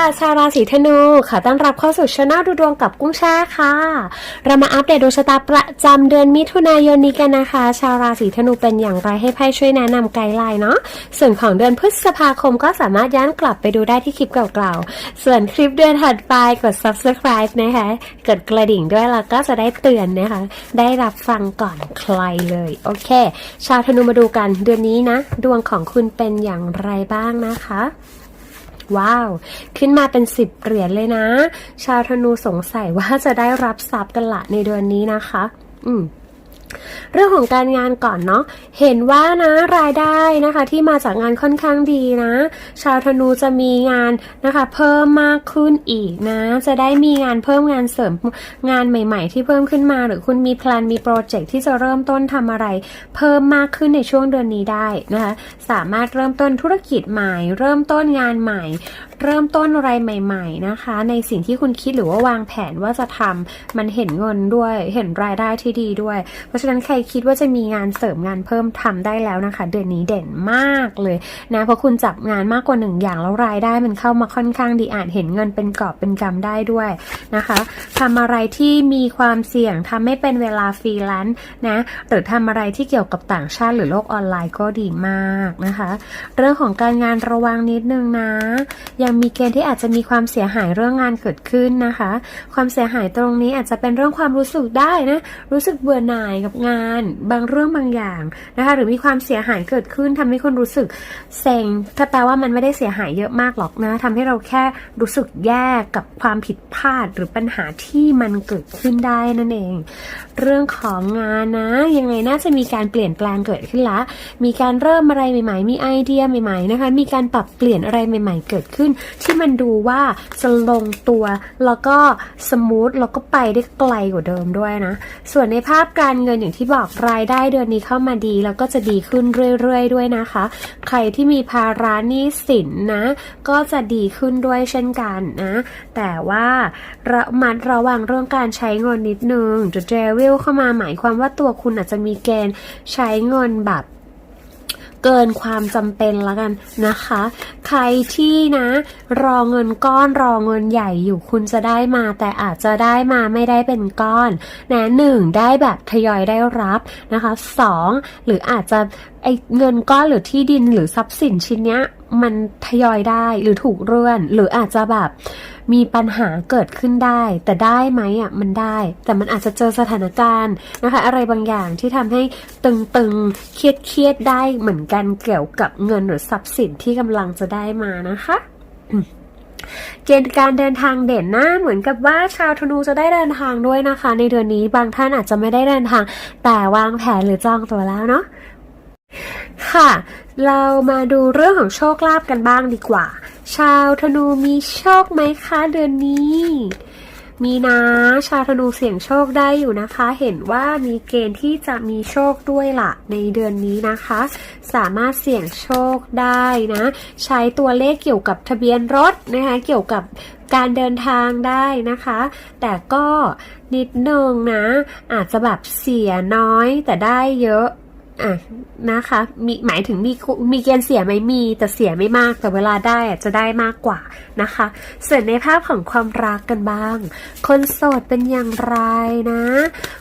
ค่ะชาวราศีธนู ขอต้อนรับเข้าสู่ช anel ดูดวงกับกุ้งแช่ค่ะ เรามาอัปเดตดวงชะตาประจำเดือนมิถุนายนนี้กันนะคะ ชาวราศีธนูเป็นอย่างไรให้ไพ่ช่วยแนะนำไกด์ไลน์เนาะ ส่วนของเดือนพฤษภาคมก็สามารถย้อนกลับไปดูได้ที่คลิปเก่าๆ ส่วนคลิปเดือนถัดไปกด subscribe นะคะ กดกระดิ่งด้วยแล้วก็จะได้เตือนนะคะ ได้รับฟังก่อนใครเลย โอเค ชาวธนูมาดูกันเดือนนี้นะ ดวงของคุณเป็นอย่างไรบ้างนะคะ ว้าว ขึ้นมาเป็นสิบเหรียญเลยนะ ชาวธนูสงสัยว่าจะได้รับทรัพย์กันละในเดือนนี้นะคะ อืม เรื่องของการงานก่อนเนาะ เห็นว่านะรายได้นะคะที่มาจากงานค่อนข้างดีนะ ชาวธนูจะมีงานนะคะเพิ่มมากขึ้นอีกนะ จะได้มีงานเพิ่มงานเสริมงานใหม่ ๆ ที่เพิ่มขึ้นมา หรือคุณมีแพลนมีโปรเจกต์ที่จะเริ่มต้นทำอะไร เพิ่มมากขึ้นในช่วงเดือนนี้ได้นะคะ สามารถเริ่มต้นธุรกิจใหม่ เริ่มต้นงานใหม่ เริ่มต้นอะไรใหม่ ๆนะคะ ในสิ่งที่คุณคิดหรือว่าวางแผนว่าจะทำมันเห็นเงินด้วยเห็นรายได้ที่ดีด้วย เพราะฉะนั้นใครคิดว่าจะมีงานเสริมงานเพิ่มทำได้แล้วนะคะ เดือนนี้เด่นมากเลยนะเพราะคุณจับงานมากกว่าหนึ่งอย่างแล้วรายได้มันเข้ามาค่อนข้างดีอ่านเห็นเงินเป็นกอบเป็นกำได้ด้วยนะคะทำอะไรที่มีความเสี่ยงทำให้เป็นเวลาฟรีแลนซ์นะหรือทำอะไรที่เกี่ยวกับต่างชาติหรือโลกออนไลน์ก็ดีมากนะคะ เรื่องของการงานระวังนิดนึงนะ ยังมีเกณฑ์ที่อาจจะมีความเสียหายเรื่องงานเกิดขึ้นนะคะ ความเสียหายตรงนี้อาจจะเป็นเรื่องความรู้สึกได้นะ รู้สึกเบื่อหน่ายกับงาน บางเรื่องบางอย่างนะคะ หรือมีความเสียหายเกิดขึ้นทำให้คนรู้สึกเซ็ง ถ้าแปลว่ามันไม่ได้เสียหายเยอะมากหรอกนะทำให้เราแค่รู้สึกแย่กับความผิดพลาดหรือปัญหาที่มันเกิดขึ้นได้นั่นเอง เรื่องของงานนะ ยังไงน่าจะมีการเปลี่ยนแปลงเกิดขึ้นละ มีการเริ่มอะไรใหม่ ๆ มีไอเดียใหม่ ๆ นะคะ มีการปรับเปลี่ยนอะไรใหม่ ๆ เกิดขึ้นที่มันดูว่าจะลงตัวแล้วก็สมูทแล้วก็ไปได้ไกลกว่าเดิมด้วยนะ ส่วนในภาพการเงินอย่างที่บอกรายได้เดือนนี้เข้ามาดี แล้วก็จะดีขึ้นเรื่อยๆ ด้วยนะคะ ใครที่มีภาระหนี้สินนะ ก็จะดีขึ้นด้วยเช่นกันนะ แต่ว่าระมัดระวังเรื่องการใช้เงินนิดนึงจะเจวิลเข้ามาหมายความว่าตัวคุณอาจจะมีเกณฑ์ใช้เงินแบบ เกินความจำเป็นแล้วกันนะคะ ใครที่นะ รอเงินก้อนรอเงินใหญ่อยู่คุณจะได้มา แต่อาจจะได้มาไม่ได้เป็นก้อนนะหนึ่งได้แบบทยอยได้รับนะคะสองหรืออาจจะไอเงินก้อนหรือที่ดินหรือทรัพย์สินชิ้นเนี้ย มันทยอยได้หรือถูกเลื่อน หรืออาจจะแบบ มีปัญหาเกิดขึ้นได้ แต่ได้ไหมอะมันได้ แต่มันอาจจะเจอสถานการณ์นะคะ อะไรบางอย่างที่ทำให้ตึงๆเครียดเครียดๆได้เหมือนกันเกี่ยวกับเงินหรือทรัพย์สินที่กำลังจะได้มานะคะเกณฑ์การเดินทางเด่นนะเหมือนกับว่าชาวธนูจะได้เดินทางด้วยนะคะ ในเดือนนี้บางท่านอาจจะไม่ได้เดินทาง แต่วางแผนหรือจองตัวแล้วเนาะค่ะ เรามาดูเรื่องของโชคลาภกันบ้างดีกว่า ชาวธนูมีโชคไหมคะเดือนนี้ มีนะชาวธนูเสี่ยงโชคได้อยู่นะคะ เห็นว่ามีเกณฑ์ที่จะมีโชคด้วยล่ะ ในเดือนนี้นะคะ สามารถเสี่ยงโชคได้นะ ใช้ตัวเลขเกี่ยวกับทะเบียนรถนะคะเกี่ยวกับการเดินทางได้นะคะ แต่ก็นิดนึงนะ อาจจะแบบเสียน้อยแต่ได้เยอะ อะนะคะ มีหมายถึงมีมีเกณฑ์เสียไหมมี แต่เสียไม่มากแต่เวลาได้อะจะได้มากกว่านะคะ ส่วนในภาพของความรักกันบ้าง คนโสดเป็นอย่างไรนะ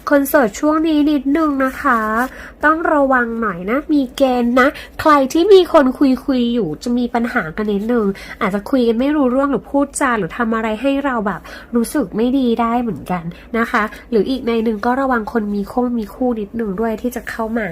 คนโสดช่วงนี้นิดนึงนะคะ ต้องระวังหน่อยนะ มีเกณฑ์นะ ใครที่มีคนคุยคุยอยู่จะมีปัญหากันนิดนึงอาจจะคุยกันไม่รู้เรื่องหรือพูดจาหรือทำอะไรให้เราแบบรู้สึกไม่ดีได้เหมือนกันนะคะ หรืออีกในหนึ่งก็ระวังคนมีคู่มีคู่นิดนึงด้วยที่จะเข้ามา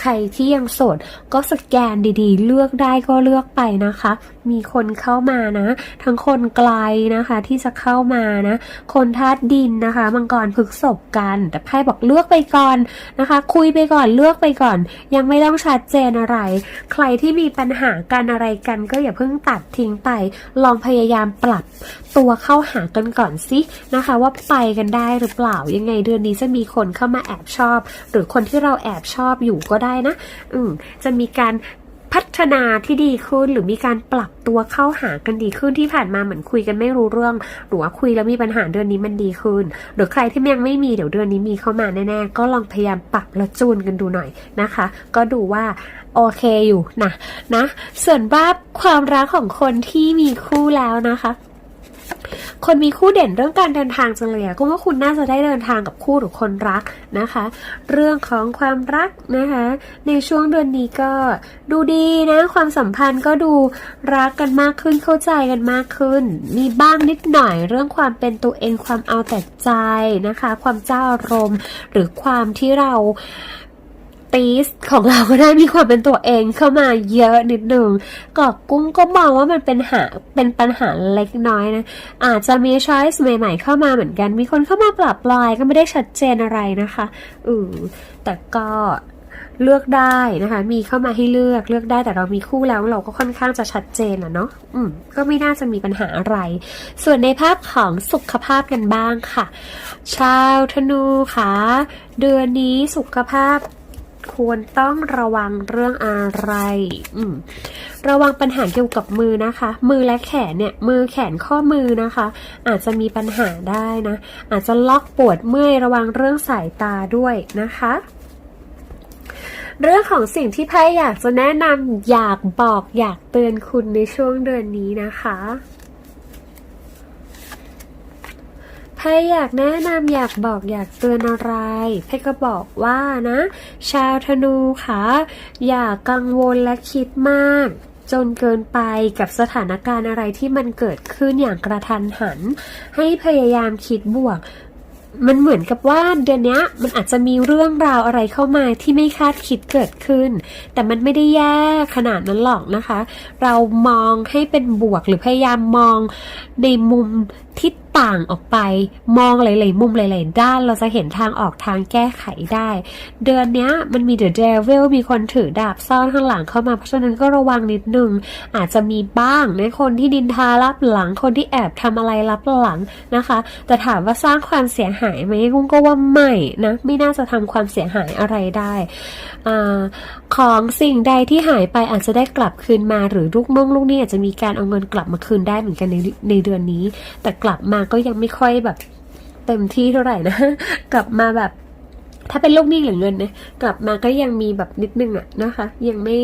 ใครที่ยังโสดก็สแกนดีๆ เลือกได้ก็เลือกไปนะคะ มีคนเข้ามานะ ทั้งคนไกลนะคะ ที่จะเข้ามานะ คนธาตุดินนะคะ มังกรพฤกษบกัน แต่ไพ่บอกเลือกไปก่อนนะคะ คุยไปก่อนเลือกไปก่อน ยังไม่ต้องชัดเจนอะไร ใครที่มีปัญหากันอะไรกัน ก็อย่าเพิ่งตัดทิ้งไป ลองพยายามปรับตัวเข้าหากันก่อนสินะคะ ว่าไปกันได้หรือเปล่ายังไงเดือนนี้จะมีคนเข้ามาแอบชอบ หรือคนที่เราแอบชอบอยู่ก็ได้ได้นะ อืมจะมีการพัฒนาที่ดีขึ้นหรือมีการปรับตัวเข้าหากันดีขึ้นที่ผ่านมาเหมือนคุยกันไม่รู้เรื่อง หรือว่าคุยแล้วมีปัญหาเดือนนี้มันดีขึ้น หรือใครที่ยังไม่มีเดี๋ยวเดือนนี้มีเข้ามาแน่ๆก็ลองพยายามปรับและจูนกันดูหน่อยนะคะ ก็ดูว่าโอเคอยู่นะนะ ส่วนว่าความรักของคนที่มีคู่แล้วนะคะ คนมีคู่เด่นเรื่องการเดินทางจังเลยอะก็ว่าคุณน่าจะได้เดินทางกับคู่หรือคนรักนะคะ เรื่องของความรักนะคะ ในช่วงเดือนนี้ก็ดูดีนะความสัมพันธ์ก็ดูรักกันมากขึ้นเข้าใจกันมากขึ้น มีบ้างนิดหน่อยเรื่องความเป็นตัวเองความเอาแต่ใจนะคะ ความเจ้าอารมณ์ หรือความที่เรา ตีสของเราก็ได้มีความเป็นตัวเองเข้ามาเยอะนิดหนึ่งกอบกุ้งก็มองว่ามันเป็นหาเป็นปัญหาเล็กน้อยนะ อาจจะมีช้อยส์ใหม่ ๆ เข้ามาเหมือนกัน มีคนเข้ามาปรับปลายก็ไม่ได้ชัดเจนอะไรนะคะอือแต่ก็เลือกได้นะคะ มีเข้ามาให้เลือกเลือกได้แต่เรามีคู่แล้วเราก็ค่อนข้างจะชัดเจนแหละเนาะอืมก็ไม่น่าจะมีปัญหาอะไร ส่วนในภาพของสุขภาพกันบ้างค่ะ ชาวธนูค่ะ เดือนนี้สุขภาพ ควรต้องระวังเรื่องอะไรอืระวังปัญหาเกี่ยวกับมือนะคะ มือและแขนเนี่ยมือแขนข้อมือนะคะ อาจจะมีปัญหาได้นะ อาจจะล็อกปวดเมื่อยระวังเรื่องสายตาด้วยนะคะเรื่องของสิ่งที่ไพ่อยากจะแนะนำอยากบอกอยากเตือนคุณในช่วงเดือนนี้นะคะ ไพ่อยากแนะนำอยากบอกอยากเตือนอะไรไพ่ก็บอกว่านะ ชาวธนูค่ะอย่ากังวลและคิดมาก จนเกินไปกับสถานการณ์อะไรที่มันเกิดขึ้นอย่างกระทันหัน ให้พยายามคิดบวกมันเหมือนกับว่าเดือนนี้มันอาจจะมีเรื่องราวอะไรเข้ามาที่ไม่คาดคิดเกิดขึ้น แต่มันไม่ได้แย่ขนาดนั้นหรอกนะคะ เรามองให้เป็นบวกหรือพยายามมองในมุมที่ต่างออกไป มองหลาย ๆ มุมหลาย ๆ ด้าน เราจะเห็นทางออกทางแก้ไขได้ เดือนนี้มันมีเดอะเดวิลมีคนถือดาบซ่อนข้างหลังเข้ามา เพราะฉะนั้นก็ระวังนิดนึง อาจจะมีบ้างในคนที่ดินทารับหลัง คนที่แอบทำอะไรรับหลังนะคะ แต่ถามว่าสร้างความเสียหายไหมกุ้งก็ว่าไม่นะ ไม่น่าจะทำความเสียหายอะไรได้อาของสิ่งใดที่หายไปอาจจะได้กลับคืนมาหรือลูกน้องลูกนี่อาจจะมีการเอาเงินกลับมาคืนได้เหมือนกันในในเดือนนี้ แต่กลับมาก็ยังไม่ค่อยแบบ เต็มที่เท่าไหร่นะ กลับมาแบบ ถ้าเป็นลูกหนี้หรือเงินนะกลับมาก็ยังมีแบบนิดนึงอะนะคะ ยังไม่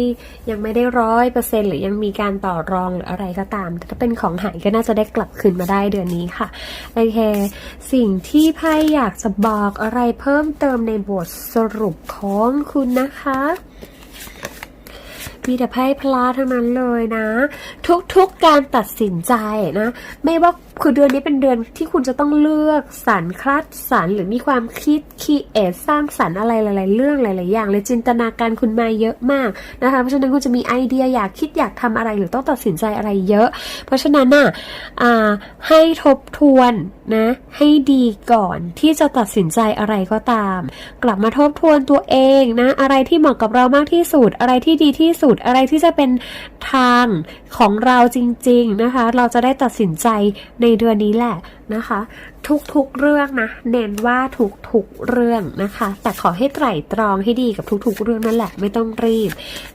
ยังไม่ได้ร้อยเปอร์เซ็นหรือยังมีการต่อรองหรืออะไรก็ตาม แต่ถ้าเป็นของหายก็น่าจะได้กลับคืนมาได้เดือนนี้ค่ะโอเคสิ่งที่ไพ่อยากจะบอกอะไรเพิ่มเติมในบทสรุปของคุณนะคะมีแต่ไพ่พลาทั้งนั้นเลยนะ ทุกๆการตัดสินใจนะ ไม่ว่า คือเดือนนี้เป็นเดือนที่คุณจะต้องเลือกสรรคลัดสรรหรือมีความคิดคีเอทสร้างสรรอะไรหลาย ๆ เรื่องหลาย ๆ อย่างเลยจินตนาการคุณมาเยอะมากนะคะเพราะฉะนั้นคุณจะมีไอเดียอยากคิดอยากทำอะไรหรือต้องตัดสินใจอะไรเยอะ เพราะฉะนั้นน่ะให้ทบทวนนะให้ดีก่อนที่จะตัดสินใจอะไรก็ตาม กลับมาทบทวนตัวเองนะอะไรที่เหมาะกับเรามากที่สุด อะไรที่ดีที่สุดอะไรที่จะเป็นทางของเราจริง ๆ นะคะ เราจะได้ตัดสินใจในเดือนนี้แหละ นะคะ ทุกๆเรื่องนะ เน้นว่าทุกๆเรื่องนะคะ แต่ขอให้ไตร่ตรองให้ดีกับทุกๆ เรื่องนั่นแหละไม่ต้องรีบ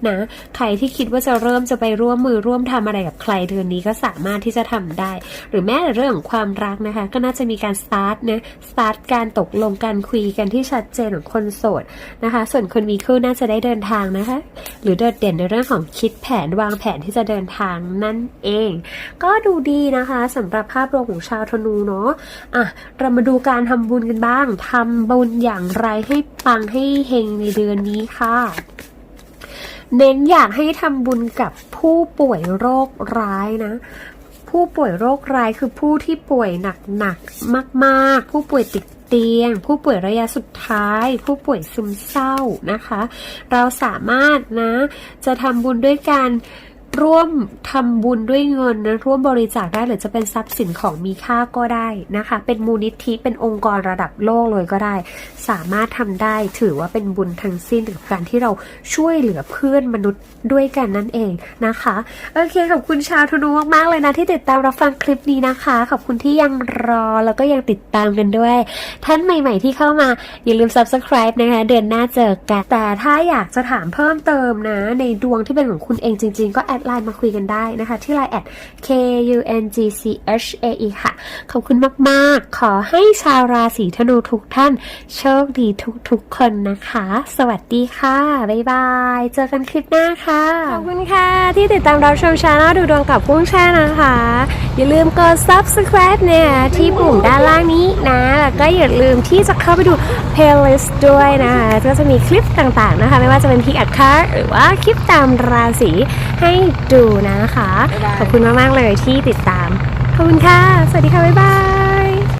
นะใครที่คิดว่าจะเริ่มจะไปร่วมมือร่วมทำอะไรกับใครเดือนนี้ก็สามารถที่จะทำได้ หรือแม้แต่เรื่องของความรักนะคะ ก็น่าจะมีการสตาร์ทนะสตาร์ทการตกลงการคุยกันที่ชัดเจนของคนโสดนะคะ ส่วนคนมีคู่น่าจะได้เดินทางนะคะ หรือโดดเด่นในเรื่องของคิดแผนวางแผนที่จะเดินทางนั่นเอง ก็ดูดีนะคะสำหรับภาพรวมของชาวธนูเนาะอะเรามาดูการทำบุญกันบ้างทำบุญอย่างไรให้ปังให้เฮงในเดือนนี้ค่ะเน้นอยากให้ทำบุญกับผู้ป่วยโรคร้ายนะ ผู้ป่วยโรคร้ายคือผู้ที่ป่วยหนักๆมากๆ ผู้ป่วยติดเตียง ผู้ป่วยระยะสุดท้าย ผู้ป่วยซึมเศร้านะคะ เราสามารถนะ จะทำบุญด้วยการ ร่วมทำบุญด้วยเงินนะร่วมบริจาคได้หรือจะเป็นทรัพย์สินของมีค่าก็ได้นะคะ เป็นมูลนิธิเป็นองค์กรระดับโลกเลยก็ได้ สามารถทำได้ถือว่าเป็นบุญทั้งสิ้นกับการที่เราช่วยเหลือเพื่อนมนุษย์ด้วยกันนั่นเองนะคะโอเคขอบคุณชาวทนูมากๆเลยนะที่ติดตามรับฟังคลิปนี้นะคะ ขอบคุณที่ยังรอแล้วก็ยังติดตามกันด้วย ท่านใหม่ ๆ ที่เข้ามาอย่าลืม subscribe นะคะ เดือนหน้าเจอกันแต่ถ้าอยากจะถามเพิ่มเติมนะ ในดวงที่เป็นของคุณเองจริง ๆ ก็แอดไลน์มาคุยกันได้นะคะ ที่ไลน์แอด k u n g c h a e ค่ะ ขอบคุณมาก ๆ ขอให้ชาวราศีธนูทุกท่าน โชคดีทุก ๆ คนนะคะ สวัสดีค่ะ บ๊ายบาย เจอกันคลิปหน้าค่ะ ขอบคุณค่ะ ที่ติดตามรับชมชาแนลดูดวงกับกุ้งแช่นะคะ อย่าลืมกด subscribe เนี่ย ที่ปุ่มด้านล่างนี้นะ แล้วก็อย่าลืมที่จะเข้าไปดู playlist ด้วยนะคะก็จะมีคลิปต่าง ๆ นะคะ ไม่ว่าจะเป็นพิกอัดคาร์หรือว่าคลิปตามราศีให้ดูนะคะ ขอบคุณมาก ๆ เลยที่ติดตาม ขอบคุณค่ะ สวัสดีค่ะ บ๊ายบาย